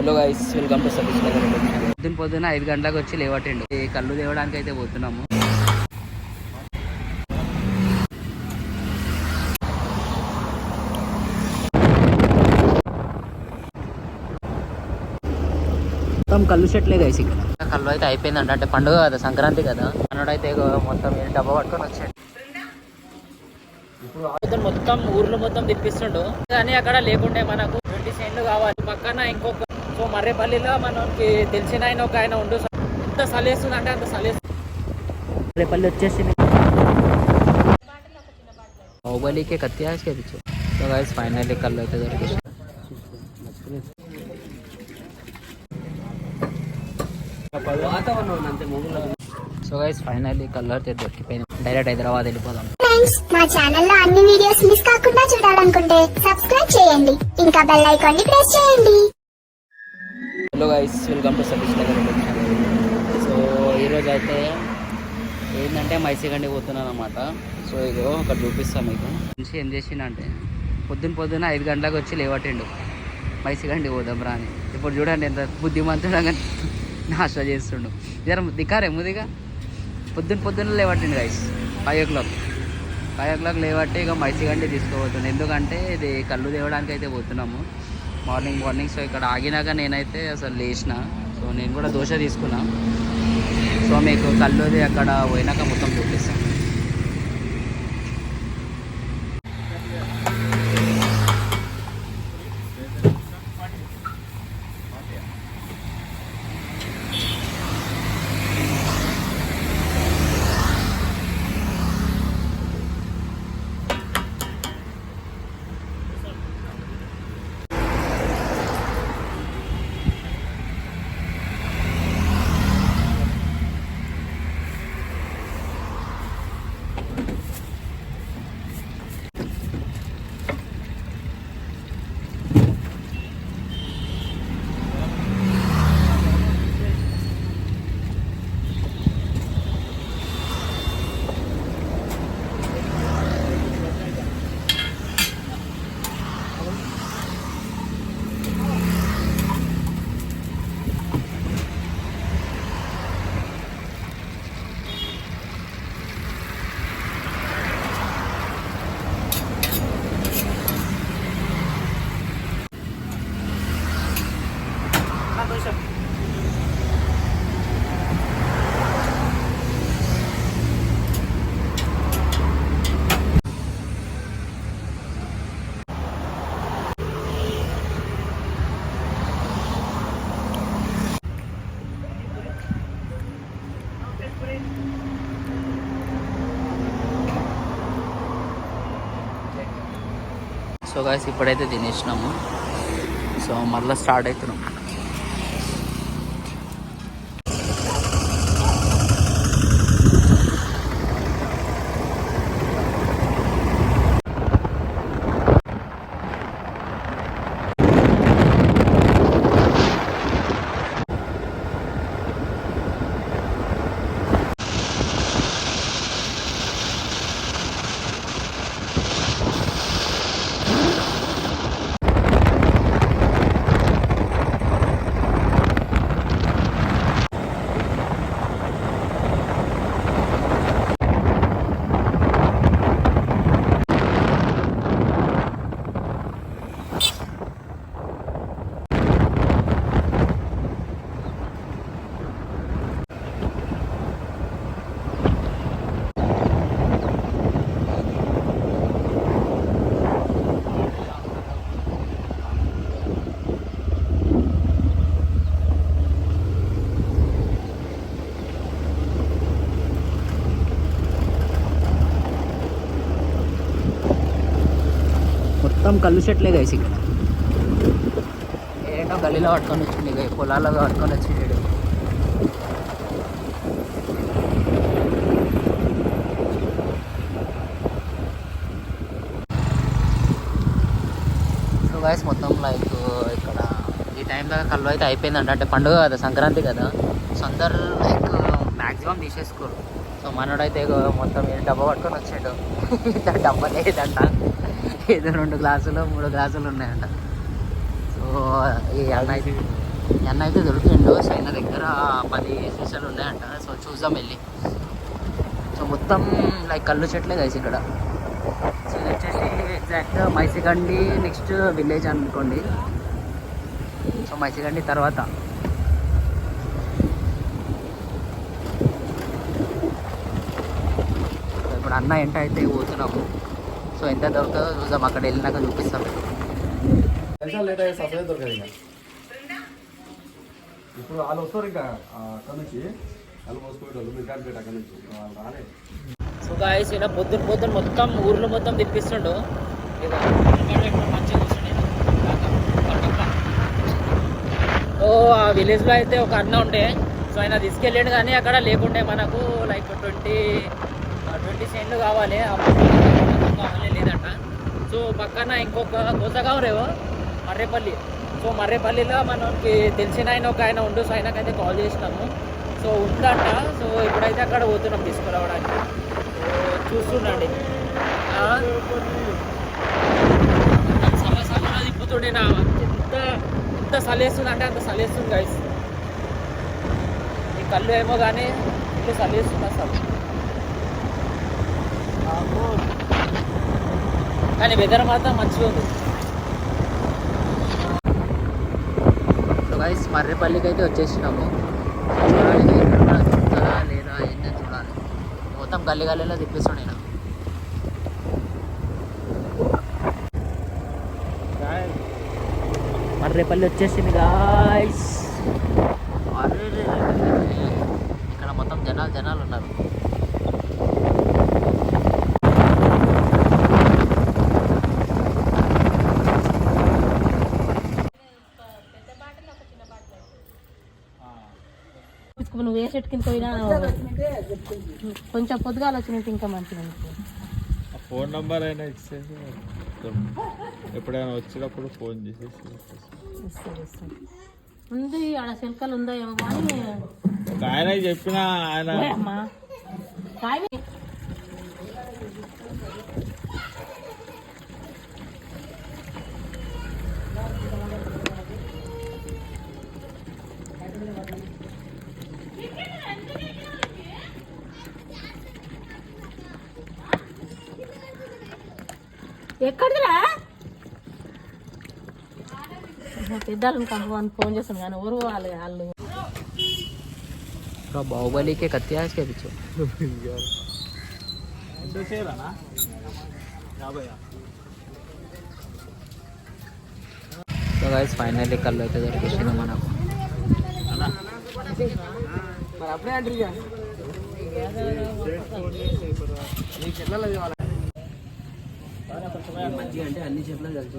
Hello guys welcome to Satish Nagar పొద్దున పొద్దున ఐదు గంటలకు వచ్చి లేవటండు. ఈ కళ్ళు తేవడానికి అయితే పోతున్నాము. మొత్తం కళ్ళు చెట్లే గైస్ ఇక్కడ. కళ్ళు అయితే అయిపోయిందంట. అంటే పండుగ కదా సంక్రాంతి కదా. అన్నాడు అయితే మొత్తం డబ్బా పట్టుకొని వచ్చాడు. ఇప్పుడు మొత్తం ఊర్లో మొత్తం తిప్పిస్తుండు. కానీ అక్కడ లేకుండే మనకు ట్వంటీ సెంట్లు కావాలి. పక్కన ఇంకొక సో మర్రేపల్లిలో మనకి తెలిసిన ఆయన ఒక ఆయన ఉండు ఎంత సలేస్తుంది అంటే అంత సలేస్తుంది మర్రేపల్లి వచ్చేసి బాహుబలికే సో గైస్ ఫైనల్లీ కళ్ళు అయితే అంతే సో గైస్ ఫైనల్లీ అయితే దొరికిపోయింది డైరెక్ట్ హైదరాబాద్ వెళ్ళిపోదాం. ఫ్రెండ్స్ మా ఛానల్లో అన్ని వీడియోస్ మిస్ కాకుండా చూడాలనుకుంటే సబ్స్క్రైబ్ చేయండి. ఇంకా బెల్ ఐకాన్ని ప్రెస్ చేయండి. Hello guys welcome to Satish Nagar so ఈరోజు అయితే ఏంటంటే మైసీగండి పోతున్నాను అనమాట సో ఇగో అక్కడ చూపిస్తాను మీకు. మనిషి ఏం చేసిండు పొద్దున్న పొద్దున పొద్దున ఐదు గంటలకు వచ్చి లేవటండు. మైసీగండి పోదాం రా అని. ఇప్పుడు చూడండి ఎంత బుద్ధిమంతుడంగా నాశ చేస్తుండు. జర దికారే ముదిగా? పొద్దున పొద్దున్న లేవటండి guys five o'clock five o'clock లేవట్టి ఇక మైసీగండి తీసుకోబోతుండే ఎందుకంటే ఇది కళ్ళు తేవడానికి అయితే పోతున్నాము. Morning morning. సో ఇక్కడ ఆగినాక నేనైతే అసలు లేచిన. సో నేను కూడా దోశ తీసుకున్నా. సో మీకు కల్లూరి అక్కడ పోయినాక మొత్తం చూపిస్తాను సో గాయస్ ఇప్పుడైతే తినేసినాము. సో మళ్ళీ స్టార్ట్ అవుతున్నాం. మొత్తం కళ్ళు చెట్లే గైస్ ఏంటో గల్లీలో పట్టుకొని వచ్చింది ఇక పొలాల్లో పట్టుకొని వచ్చిండు సో మొత్తం లైక్ ఇక్కడ ఈ టైం దాకా కళ్ళు అయితే అయిపోయిందంట. అంటే పండుగ కదా సంక్రాంతి కదా. సో అందరు లైక్ మ్యాక్సిమం తీసేసుకోరు. సో మనోడైతే మొత్తం డబ్బా పట్టుకొని వచ్చాడు. డబ్బా లేదంట. ఏదో రెండు గ్లాసులు మూడు గ్లాసులు ఉన్నాయంట. సో ఈ అన్న అయితే ఎన్న అన్న అయితే దొరికిండు సైన దగ్గర పది సీసాలు ఉన్నాయంట. సో చూద్దాం వెళ్ళి. సో మొత్తం లైక్ కళ్ళు చెట్లే కలిసి ఇక్కడ. సో ఇది వచ్చేసి ఎగ్జాక్ట్ మైసిగండి నెక్స్ట్ విలేజ్ అనుకోండి. సో మైసిగండి తర్వాత. ఇప్పుడు అన్న ఎంట అయితే పోతున్నాము. సో ఎంత దొరుకుతుందో చూద్దాం. అక్కడ వెళ్ళినాక చూపిస్తాం. ఇప్పుడు వాళ్ళు వస్తారు ఇంకా అక్కడ నుంచి. వాళ్ళు అక్కడ నుంచి. వాళ్ళు రాలే సో గాయస్ ఇలా పొద్దున పొద్దున మొత్తం ఊర్లో మొత్తం తిప్పిస్తుండు. ఓ ఆ విలేజ్లో అయితే ఒక అన్న ఉండే. సో ఆయన తీసుకెళ్ళాడు కానీ అక్కడ లేకుండే. మనకు లైక్ ట్వంటీ ట్వంటీ సెంట్లు కావాలి. ఆ లేదంట. సో పక్కన ఇంకొక కోసగాం రేవో మర్రేపల్లి. సో మర్రేపల్లిలో మనకి తెలిసిన ఆయన ఒక ఆయన ఉండు సో ఆయనకైతే కాల్ చేసినాము. సో ఉందంట. సో ఇప్పుడైతే అక్కడ పోతున్నాం తీసుకురావడానికి. చూస్తుండండి. ఆ? తిప్పుతుండే నా ఎంత ఎంత సలేస్తుంది అంటే అంత సలేస్తుంది గైస్ ఈ కళ్ళు ఏమో కానీ ఇల్లు సలేస్తుంది అసలు. కానీ వెదర్ మాత్రం మంచిగా ఉంది గైస్ మర్రిపల్లికి అయితే వచ్చేసినాము. చూడాలి దొరుకుతుందా లేదా ఏంటని చూడాలి. మొత్తం గల్లి గల్లీలో తిప్పిస్తాడు నేను. మర్రేపల్లి వచ్చేసింది గాయస్ ఇక్కడ మొత్తం జనాలు జనాలు ఉన్నారు. నువ్వు ఏ చెట్టు కింద పోయినా కొంచెం పొద్దుగాల వచ్చినట్టు ఇంకా మంచిగా. ఫోన్ నంబర్ అయినా ఇచ్చేసి ఎప్పుడైనా వచ్చినప్పుడు ఫోన్ చేసేసి. ఉంది ఆడ శిల్కలు ఉందో ఏమో కానీ ఆయన చెప్పిన ఆయన ఎక్కడిదిరా పెద్దలు కంపని ఫోన్ చేస్తాను కానీ ఎవరు వాళ్ళు వాళ్ళు पूरा बाहुबली के कत्तिया है इसके पीछे సో గైస్ ఫైనల్లీ కళ్ళు అయితే దొరికేసింది మనకు మంచిగా అంటే అన్ని చెట్లు కలిసి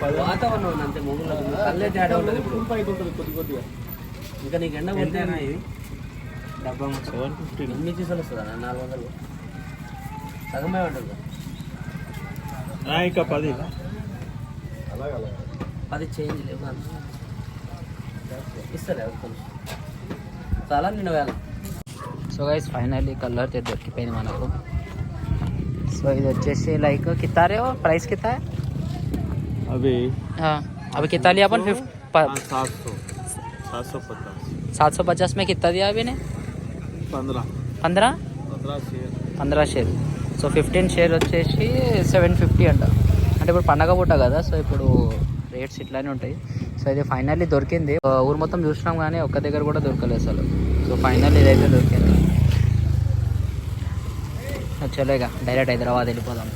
బయట వాతావరణం అంతే మొగుల్లో కళ్ళే తేడా ఉండదు ఇప్పుడు. ఉంటుంది కొద్ది కొద్దిగా. ఇంకా నీకు ఎండ కొట్టేనా ఇది డబ్బా సెవెన్ ఫిఫ్టీ ఎన్ని చీసాలు వస్తుందా? నాలుగు వందలు. సగమే ఉంటుంది. ఇంకా పది. పది చేంజ్ లేవు ఇస్తారు కొంచెం చాలా నిన్న వేళ సో గైస్ ఫైనల్లీ కలర్ అయితే దొరికిపోయింది మనకు సో ఇది వచ్చేసి లైక్ కితారే ప్రైస్ కితా अभी अभी कितना लिया अपन फिफ्ट सात सौ सात सौ पचास सात सौ पचास में कितना दिया अभी ने पंद्रह पंद्रह पंद्रह share పంద్రా share so fifteen share వచ్చేసి సెవెన్ ఫిఫ్టీ అంట అంటే ఇప్పుడు పండగ పూట కదా సో ఇప్పుడు రేట్స్ ఇట్లానే ఉంటాయి. సో ఇది ఫైనల్లీ దొరికింది. ఊరు మొత్తం చూసినాం కానీ ఒక్క దగ్గర కూడా దొరకలేదు అసలు. సో ఫైనల్ ఇదైతే దొరికింది. చలేగా డైరెక్ట్ హైదరాబాద్ వెళ్ళిపోదాం.